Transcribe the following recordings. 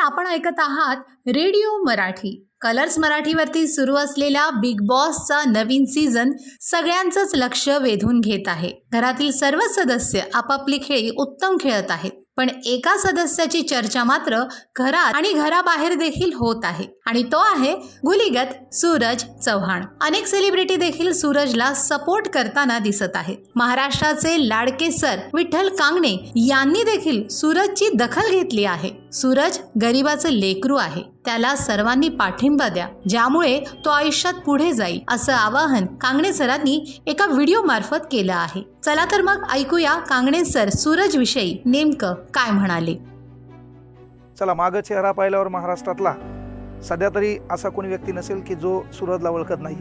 आपण ऐकत आहात रेडिओ मराठी. कलर्स मराठीवरती सुरू असलेला बिग बॉसचा नवीन सीझन सगळ्यांचंच लक्ष वेधून घेत आहे. घरातील सर्व सदस्य आपापली खेळी उत्तम खेळत आहेत. पण एका सदस्याची चर्चा मात्र घरात आणि घराबाहेर देखील होत आहे. आणि तो आहे गुलीगत सूरज चव्हाण. अनेक सेलिब्रिटी देखील सूरजला सपोर्ट करताना दिसत आहेत. महाराष्ट्राचे लाडके सर विठ्ठल कांगणे यांनी देखील सूरजची दखल घेतली आहे. सूरज गरिबाचं लेकरू आहे. त्याला सर्वांनी पाठिंबा द्या. ज्यामुळे तो आयुष्यात पुढे जाईल असं आवाहन कांगणे सरांनी एका व्हिडिओ मार्फत केलं आहे. चला तर मग ऐकूया कांगणे सर सूरज विषयी नेमकं काय म्हणाले. चला मागं चेहरा पाहिल्यावर महाराष्ट्रातला. सध्या तरी असा कोणी व्यक्ती नसेल की जो सूरजला ओळखत नाही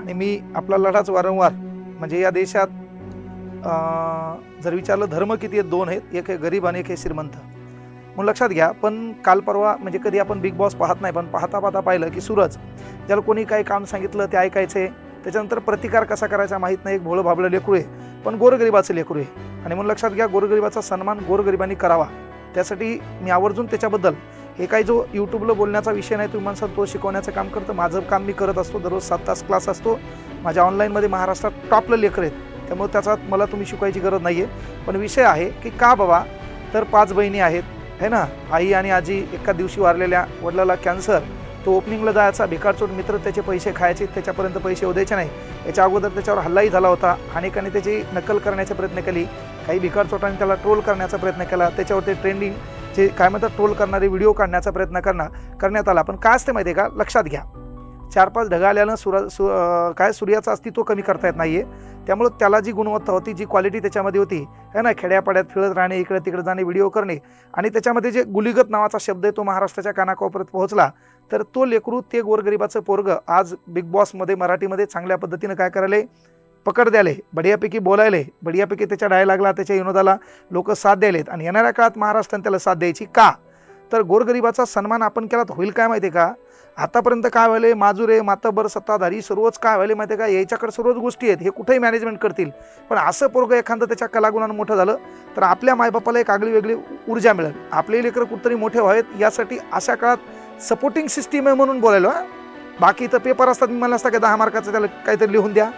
आणि मी आपला लढाच वारंवार म्हणजे या देशात जर विचारलं धर्म किती आहेत दोन आहेत. एक आहे गरीब आणि एक आहे श्रीमंत. मग लक्षात घ्या पण काल परवा म्हणजे कधी आपण बिग बॉस पाहत नाही पण पाहता पाहता पाहिलं की सूरज ज्याला कोणी काही काम सांगितलं ते ऐकायचे त्याच्यानंतर प्रतिकार कसा करायचा माहीत नाही एक भोळं भाबलं लेकरू आहे पण गोरगरिबाचं लेकरू आहे. आणि म्हणून लक्षात घ्या गोरगरिबाचा सन्मान गोरगरिबांनी करावा. त्यासाठी मी आवर्जून त्याच्याबद्दल हे काही जो यूट्यूबला बोलण्याचा विषय नाही तुम्ही माणसात तो शिकवण्याचं काम करतं माझं काम मी करत असतो दररोज सात तास क्लास असतो. माझ्या ऑनलाईनमध्ये महाराष्ट्रात टॉपलं लेकर आहेत. त्यामुळे त्याचा मला तुम्ही शिकवायची गरज नाही आहे पण विषय आहे की का बाबा तर पाच बहिणी आहेत है ना? आई आणि आजी एका दिवशी वारलेल्या वडिलाला कॅन्सर तो ओपनिंगला जायचा भिकारचोट मित्र त्याचे पैसे खायचे त्याच्यापर्यंत पैसे उद्यायचे नाही. याच्या अगोदर त्याच्यावर हल्लाही झाला होता. अनेकांनी त्याची नकल करण्याचा प्रयत्न केली. काही भिकारचोटांनी त्याला ट्रोल करण्याचा प्रयत्न केला. त्याच्यावरती ट्रेंडिंग जे काय म्हणतात ट्रोल करणारे व्हिडिओ काढण्याचा प्रयत्न करणं करण्यात आला. पण काय असते माहिती आहे का? लक्षात घ्या. चार पाच ढगा आल्यानं सुरा सु काय सूर्याचं अस्तित्व कमी करता येत नाही आहे त्यामुळं त्याला जी गुणवत्ता होती जी क्वालिटी त्याच्यामध्ये होती है ना खेड्यापाड्यात फिरत राहणे इकडे तिकडे जाणे व्हिडिओ करणे आणि त्याच्यामध्ये जे गुलिगत नावाचा शब्द आहे तो महाराष्ट्राच्या कानाकोपऱ्यात पोहोचला तर तो लेकरू ते गोरगरिबाचं पोरग आज बिग बॉसमध्ये मराठीमध्ये चांगल्या पद्धतीनं काय करायले? पकड द्याले बढियापैकी बोलायले बढियापैकी त्याच्या डायलॉगला त्याच्या विनोदाला लोक साथ द्यायलेत. आणि येणाऱ्या काळात महाराष्ट्राने त्याला साथ द्यायची का? तर गोरगरिबाचा सन्मान आपण केला तर होईल काय माहिती आहे का? आतापर्यंत काय व्हायले माजुरे मातबर सत्ताधारी सर्वच काय व्हायले माहिती आहे का? याच्याकडे सर्वच गोष्टी आहेत हे कुठेही मॅनेजमेंट करतील. पण असं पोरगं एखादं त्याच्या कलागुणानं मोठं झालं तर आपल्या मायबापाला एक आगळी वेगळी ऊर्जा मिळेल. आपले लेकरं कुठतरी मोठे व्हावेत यासाठी अशा काळात सपोर्टिंग सिस्टीम आहे म्हणून बोलायलो हा. बाकी तर पेपर असतात मी म्हणलं असतं की दहा मार्काचं त्याला काहीतरी लिहून द्या.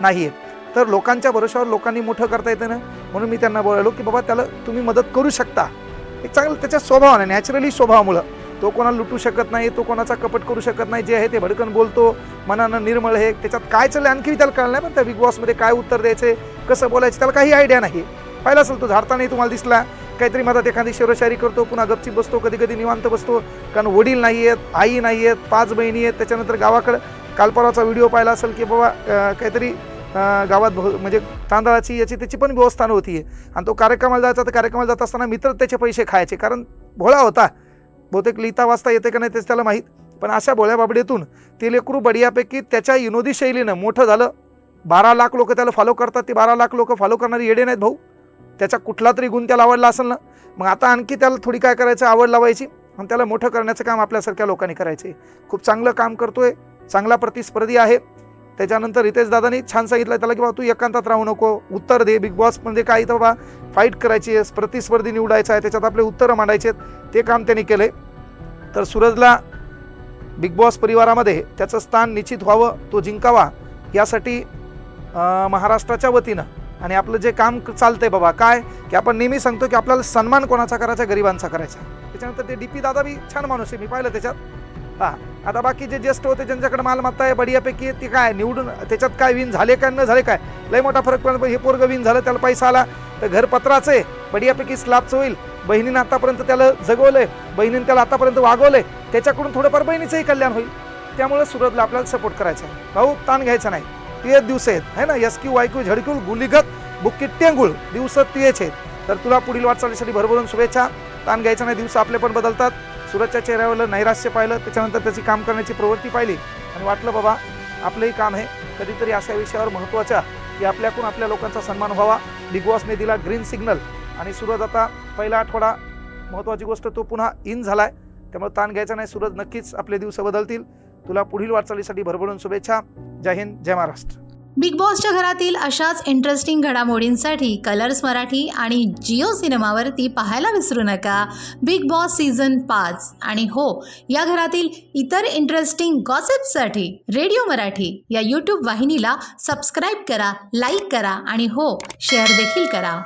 नाही आहे तर लोकांच्या भरोशावर लोकांनी मोठं करता येतं ना? म्हणून मी त्यांना बोलायलो की बाबा त्याला तुम्ही मदत करू शकता. एक चांगलं त्याच्या स्वभावाने नॅचरली स्वभावामुळं. तो कोणाला लुटू शकत नाही तो कोणाचा कपट करू शकत नाही जे आहे ते भडकन बोलतो मनानं निर्मळ हे त्याच्यात काय चाललं आणखी त्याला कळलं नाही पण त्या बिग बॉसमध्ये काय उत्तर द्यायचे कसं बोलायचं त्याला काही आयडिया नाही. पाहिलं असेल तो झाडतानाही तुम्हाला दिसला. काहीतरी मधात एखादी शेरोशायरी करतो पुन्हा गपचीप बसतो कधी कधी निवांत बसतो. कारण वडील नाही आहेत आई नाही आहेत पाच बहिणी आहेत त्याच्यानंतर गावाकडं. कालपराचा व्हिडिओ पाहिला असेल की बाबा काहीतरी गावात भो- म्हणजे तांदळाची याची त्याची पण व्यवस्था नव्हती. आणि तो कार्यक्रमाला जायचा तर कार्यक्रमाला जात असताना मित्र त्याचे पैसे खायचे. कारण भोळा होता. बहुतेक लिहिता वाचता येते का नाही तेच त्याला माहीत. पण अशा भोळ्या बाबडीतून ते लेकरू बढियापैकी त्याच्या विनोदी शैलीनं मोठं झालं. बारा लाख लोक त्याला फॉलो करतात. ते बारा लाख लोक फॉलो करणारे येडे नाहीत भाऊ. त्याचा कुठला तरी गुण त्याला आवडला असेल ना? मग आता आणखी त्याला थोडी काय करायचं? आवड लावायची. आणि त्याला मोठं करण्याचं काम आपल्यासारख्या लोकांनी करायचे खूप चांगलं काम करतोय. चांगला प्रतिस्पर्धी आहे. त्याच्यानंतर रितेश दादानी छान सांगितलं त्याला की बाबा तू एकांतात राहू नको. उत्तर दे बिग बॉस म्हणजे काय तर बाबा फाईट करायची आहे प्रतिस्पर्धी निवडायचा आहे त्याच्यात आपले उत्तरं मांडायचे आहेत. ते काम त्यांनी केले तर सूरजला बिग बॉस परिवारामध्ये त्याचं स्थान निश्चित व्हावं तो जिंकावा यासाठी महाराष्ट्राच्या वतीनं आणि आपलं जे काम चालतंय बाबा काय? की आपण नेहमी सांगतो की आपल्याला सन्मान कोणाचा करायचा? गरिबांचा करायचा. त्याच्यानंतर ते डी पी दादा बी छान माणूस आहे मी पाहिलं त्याच्यात. हां. आता बाकी जे ज्येष्ठ होते ज्यांच्याकडे मालमत्ता आहे बढियापैकी ते काय निवडून त्याच्यात काय विन झाले काय न झाले काय? लय मोठा फरक पडला हे पोरगं विन झालं त्याला पैसा आला. तर घर पत्राचं आहे. बढियापैकी स्लॅबचं होईल. बहिणीनं आतापर्यंत त्याला जगवलंय. बहिणीनं त्याला आतापर्यंत वागवलंय. त्याच्याकडून थोडंफार बहिणीचंही कल्याण होईल. त्यामुळे सुरतला आपल्याला सपोर्ट करायचा आहे. भाऊ ताण घ्यायचा नाही. ते दिवस आहेत है ना? यस क्यू वाय क्यू झडक्यूल गुलिगत बुक्की टेंगुळ दिवस तेच आहेत. तर तुला पुढील वाटचालीसाठी भरभरून शुभेच्छा. ताण घ्यायचा नाही दिवस आपले पण बदलतात. सुरतच्या चेहऱ्यावर नैराश्य पाहिलं त्याच्यानंतर त्याची काम करण्याची प्रवृत्ती पाहिली आणि वाटलं बाबा आपलंही काम आहे. कधीतरी अशा विषयावर महत्त्वाच्या की आपल्याकडून आपल्या लोकांचा सन्मान व्हावा. बिग बॉसने दिला ग्रीन सिग्नल आणि सूरज आता पहिला आठवडा महत्त्वाची गोष्ट तो पुन्हा इन झाला आहे त्यामुळे ताण घ्यायचा नाही. सूरज नक्कीच आपले दिवस बदलतील. तुला पुढील वाटचालीसाठी भरभरून शुभेच्छा. जय हिंद जय महाराष्ट्र. बिग बॉसच्या घरातील अशाच इंटरेस्टिंग घडामोडींसाठी कलर्स मराठी आणि जिओ सिनेमावरती पाहायला विसरू नका. बिग बॉस सीझन पाच. आणि हो या घरातील इतर इंटरेस्टिंग गॉसिपसाठी रेडिओ मराठी या यूट्यूब वाहिनीला सबस्क्राईब करा लाईक करा आणि हो शेअर देखील करा.